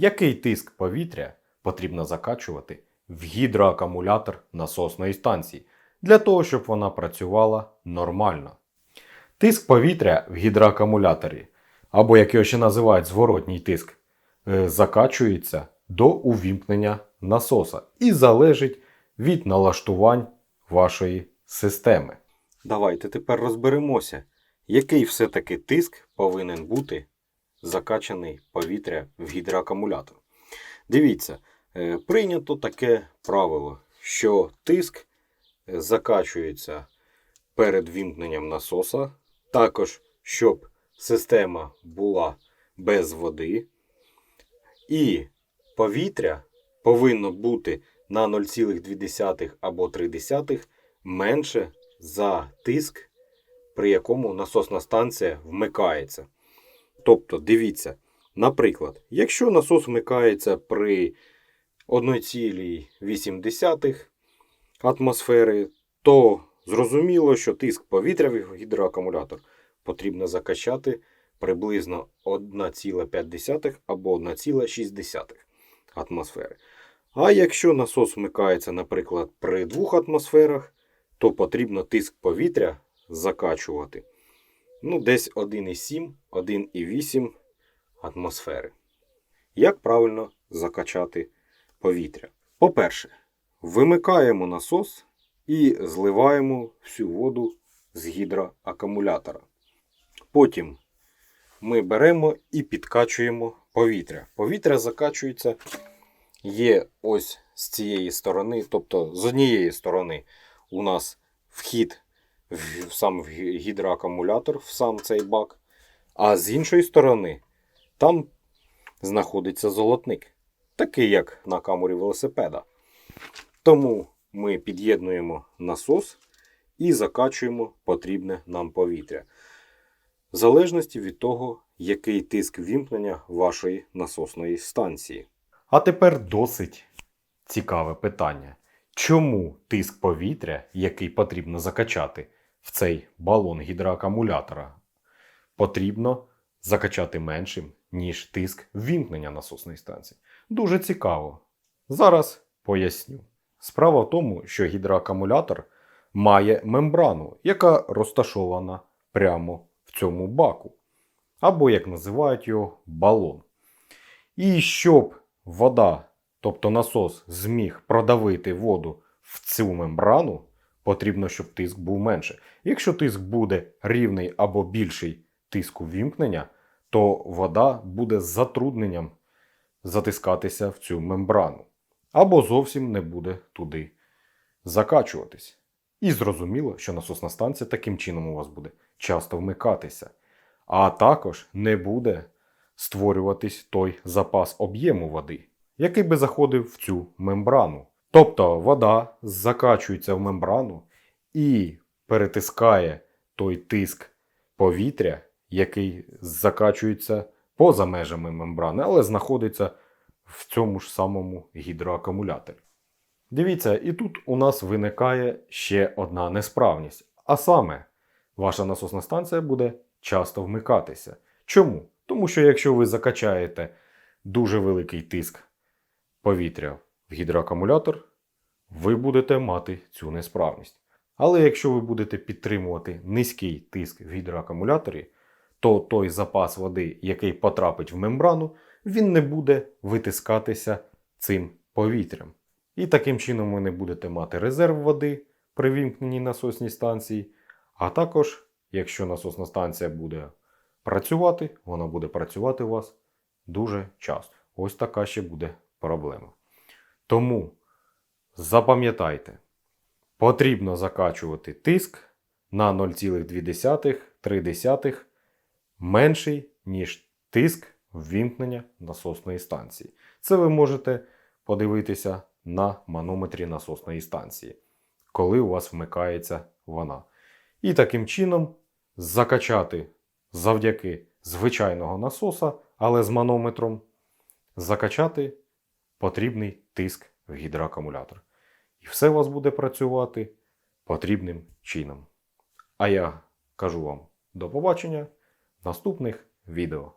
який тиск повітря потрібно закачувати в гідроакумулятор насосної станції для того, щоб вона працювала нормально. Тиск повітря в гідроакумуляторі, або як його ще називають зворотній тиск, е, закачується до увімкнення насоса і залежить від налаштувань вашої системи. Давайте тепер розберемося, який все-таки тиск повинен бути закачаний повітря в гідроакумулятор. Дивіться, е, прийнято таке правило, що тиск е, закачується перед вімкненням насоса, також щоб система була без води, і повітря повинно бути на 0,2 або 0,3 менше за тиск, при якому насосна станція вмикається. Тобто, дивіться, наприклад, якщо насос вмикається при 1,8 атмосфери, то зрозуміло, що тиск повітря в гідроакумулятор потрібно закачати приблизно 1,5 або 1,6 атмосфери. А якщо насос вмикається, наприклад, при 2 атмосферах, то потрібно тиск повітря закачувати ну, десь 1,7, 1,8 атмосфери. Як правильно закачати повітря? По-перше, вимикаємо насос і зливаємо всю воду з гідроакумулятора. Потім ми беремо і підкачуємо повітря. Повітря закачується є ось з цієї сторони, тобто з однієї сторони у нас вхід в, сам гідроакумулятор, в сам цей бак, а з іншої сторони там знаходиться золотник, такий як на камері велосипеда. Тому ми під'єднуємо насос і закачуємо потрібне нам повітря. В залежності від того, який тиск вімкнення вашої насосної станції. А тепер досить цікаве питання. Чому тиск повітря, який потрібно закачати в цей балон гідроакумулятора, потрібно закачати меншим, ніж тиск вімкнення насосної станції? Дуже цікаво. Зараз поясню. Справа в тому, що гідроакумулятор має мембрану, яка розташована прямо в цьому баку, або, як називають його, балон. І щоб вода, тобто насос, зміг продавити воду в цю мембрану, потрібно, щоб тиск був менше. Якщо тиск буде рівний або більший тиску вімкнення, то вода буде з затрудненням затискатися в цю мембрану, або зовсім не буде туди закачуватись. І зрозуміло, що насосна станція таким чином у вас буде часто вмикатися, а також не буде створюватись той запас об'єму води, який би заходив в цю мембрану. Тобто вода закачується в мембрану і перетискає той тиск повітря, який закачується поза межами мембрани, але знаходиться в цьому ж самому гідроакумуляторі. Дивіться, і тут у нас виникає ще одна несправність. А саме, ваша насосна станція буде часто вмикатися. Чому? Тому що якщо ви закачаєте дуже великий тиск повітря в гідроакумулятор, ви будете мати цю несправність. Але якщо ви будете підтримувати низький тиск в гідроакумуляторі, то той запас води, який потрапить в мембрану, він не буде витискатися цим повітрям. І таким чином ви не будете мати резерв води при вімкненій насосній станції. А також, якщо насосна станція буде працювати, вона буде працювати у вас дуже часто. Ось така ще буде проблема. Тому запам'ятайте, потрібно закачувати тиск на 0,2-3 менший, ніж тиск ввімкнення насосної станції. Це ви можете подивитися на манометрі насосної станції, коли у вас вмикається вона. І таким чином закачати завдяки звичайного насоса, але з манометром, закачати потрібний тиск в гідроакумулятор. І все у вас буде працювати потрібним чином. А я кажу вам до побачення в наступних відео.